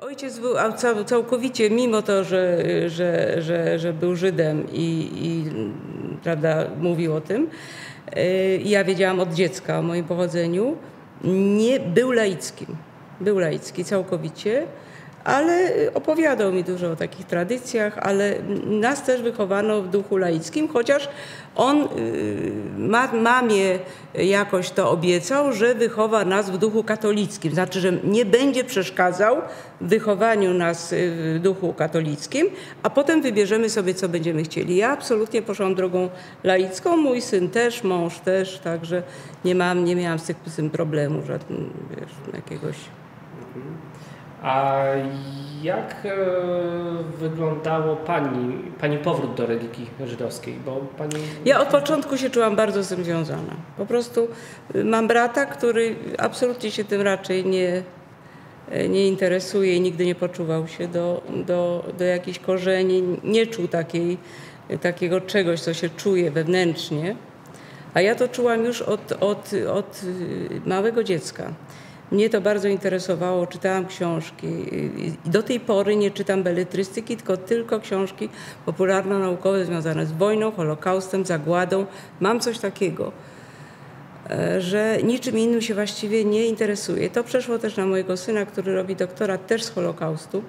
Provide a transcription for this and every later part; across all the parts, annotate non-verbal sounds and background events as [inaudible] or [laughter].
Ojciec był całkowicie, mimo to, że, że, że, że był Żydem i, i prawda, mówił o tym, y, ja wiedziałam od dziecka o moim pochodzeniu, nie był laickim. Był laicki całkowicie ale opowiadał mi dużo o takich tradycjach, ale nas też wychowano w duchu laickim, chociaż on y, ma, mamie jakoś to obiecał, że wychowa nas w duchu katolickim, znaczy, że nie będzie przeszkadzał w wychowaniu nas y, w duchu katolickim, a potem wybierzemy sobie, co będziemy chcieli. Ja absolutnie poszłam drogą laicką, mój syn też, mąż też, także nie, mam, nie miałam z tym problemu żadnego, jakiegoś... A jak e, wyglądało pani, pani powrót do religii żydowskiej? Bo pani... Ja od początku się czułam bardzo z tym związana. Po prostu y, mam brata, który absolutnie się tym raczej nie, e, nie interesuje i nigdy nie poczuwał się do, do, do jakichś korzeni, nie czuł takiej, takiego czegoś, co się czuje wewnętrznie. A ja to czułam już od, od, od y, małego dziecka. Mnie to bardzo interesowało, czytałam książki i do tej pory nie czytam beletrystyki, tylko tylko książki popularno-naukowe związane z wojną, Holokaustem, zagładą. Mam coś takiego, e, że niczym innym się właściwie nie interesuję. To przeszło też na mojego syna, który robi doktorat też z Holokaustu.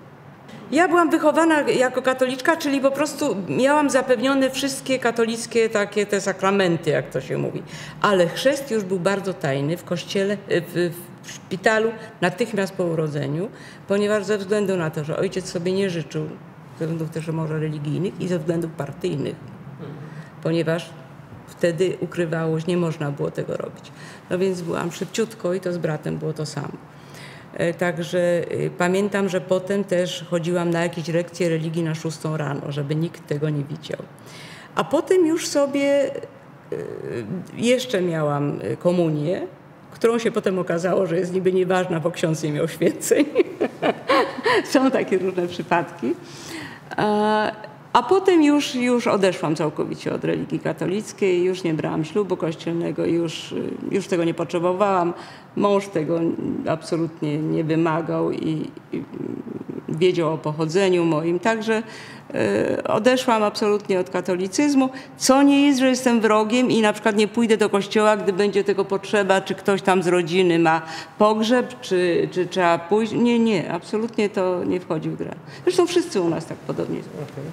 Ja byłam wychowana jako katoliczka, czyli po prostu miałam zapewnione wszystkie katolickie takie te sakramenty, jak to się mówi. Ale chrzest już był bardzo tajny w kościele, w, w szpitalu natychmiast po urodzeniu, ponieważ ze względu na to, że ojciec sobie nie życzył, ze względów też może religijnych i ze względów partyjnych, ponieważ wtedy ukrywało się, nie można było tego robić. No więc byłam szybciutko i to z bratem było to samo. E, także e, pamiętam, że potem też chodziłam na jakieś lekcje religii na szóstą rano, żeby nikt tego nie widział. A potem już sobie e, jeszcze miałam komunię, którą się potem okazało, że jest niby nieważna, bo ksiądz nie miał [laughs] święceń. [laughs] Są takie różne przypadki. A potem już, już odeszłam całkowicie od religii katolickiej, już nie brałam ślubu kościelnego, już, już tego nie potrzebowałam. Mąż tego absolutnie nie wymagał i, i wiedział o pochodzeniu moim. Także y, odeszłam absolutnie od katolicyzmu, co nie jest, że jestem wrogiem i na przykład nie pójdę do kościoła, gdy będzie tego potrzeba, czy ktoś tam z rodziny ma pogrzeb, czy, czy trzeba pójść. Nie, nie, absolutnie to nie wchodzi w grę. Zresztą wszyscy u nas tak podobnie są. Okay.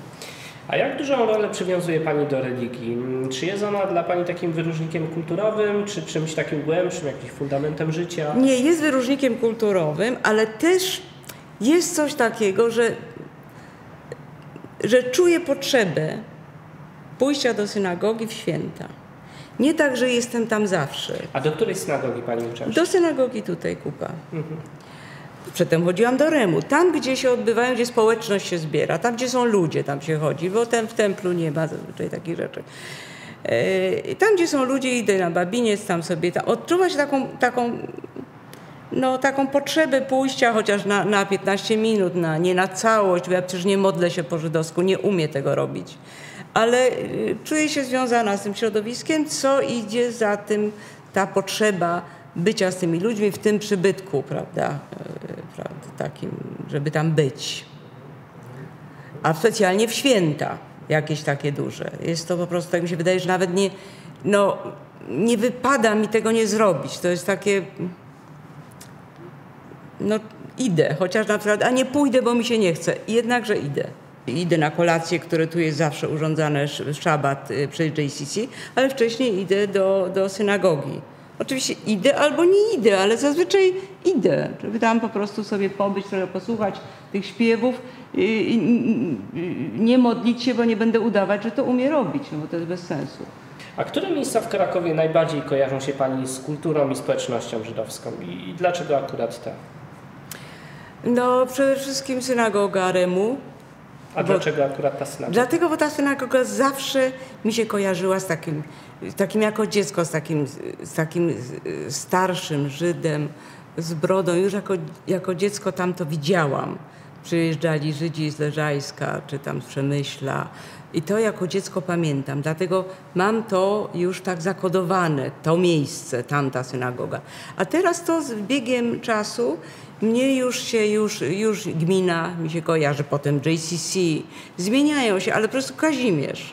A jak dużą rolę przywiązuje Pani do religii? Czy jest ona dla Pani takim wyróżnikiem kulturowym, czy czymś takim głębszym, jakimś fundamentem życia? Nie, jest wyróżnikiem kulturowym, ale też jest coś takiego, że, że czuję potrzebę pójścia do synagogi w święta. Nie tak, że jestem tam zawsze. A do której synagogi Pani uczęszcza? Do synagogi tutaj Kupa. Mhm. Przedtem chodziłam do Remu. Tam, gdzie się odbywają, gdzie społeczność się zbiera, tam, gdzie są ludzie, tam się chodzi, bo tam w templu nie ma zazwyczaj takich rzeczy. E, tam, gdzie są ludzie, idę na babiniec, tam sobie tam. Odczuwa się taką, taką, no, taką potrzebę pójścia chociaż na, na 15 minut, na, nie na całość, bo ja przecież nie modlę się po żydowsku, nie umiem tego robić. Ale y, czuję się związana z tym środowiskiem, co idzie za tym ta potrzeba bycia z tymi ludźmi w tym przybytku, prawda, e, prawda takim, żeby tam być. A specjalnie w święta jakieś takie duże. Jest to po prostu, tak mi się wydaje, że nawet nie, no, nie wypada mi tego nie zrobić. To jest takie, no idę, chociaż na przykład, a nie pójdę, bo mi się nie chce. Jednakże idę. Idę na kolację, które tu jest zawsze urządzane szabat y, przy JCC, ale wcześniej idę do, do synagogi. Oczywiście idę albo nie idę, ale zazwyczaj idę, żeby tam po prostu sobie pobyć, trochę posłuchać tych śpiewów, i nie modlić się, bo nie będę udawać, że to umie robić, no bo to jest bez sensu. A które miejsca w Krakowie najbardziej kojarzą się Pani z kulturą i społecznością żydowską i dlaczego akurat te? No przede wszystkim synagoga Remu. A dlaczego akurat ta synagoga? Dlatego, bo ta synagoga zawsze mi się kojarzyła z takim takim jako dziecko z takim, z takim starszym Żydem, z brodą. Już jako, jako dziecko tam to widziałam. Przyjeżdżali Żydzi z Leżajska czy tam z Przemyśla. I to jako dziecko pamiętam. Dlatego mam to już tak zakodowane, to miejsce, tamta synagoga. A teraz to z biegiem czasu Mnie już się, już, już gmina mi się kojarzy, potem JCC, zmieniają się, ale po prostu Kazimierz.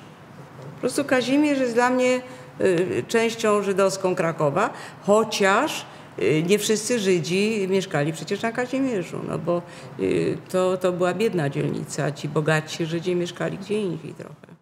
Po prostu Kazimierz jest dla mnie y, częścią żydowską Krakowa, chociaż y, nie wszyscy Żydzi mieszkali przecież na Kazimierzu, no bo y, to, to była biedna dzielnica, ci bogatsi Żydzi mieszkali gdzie indziej trochę.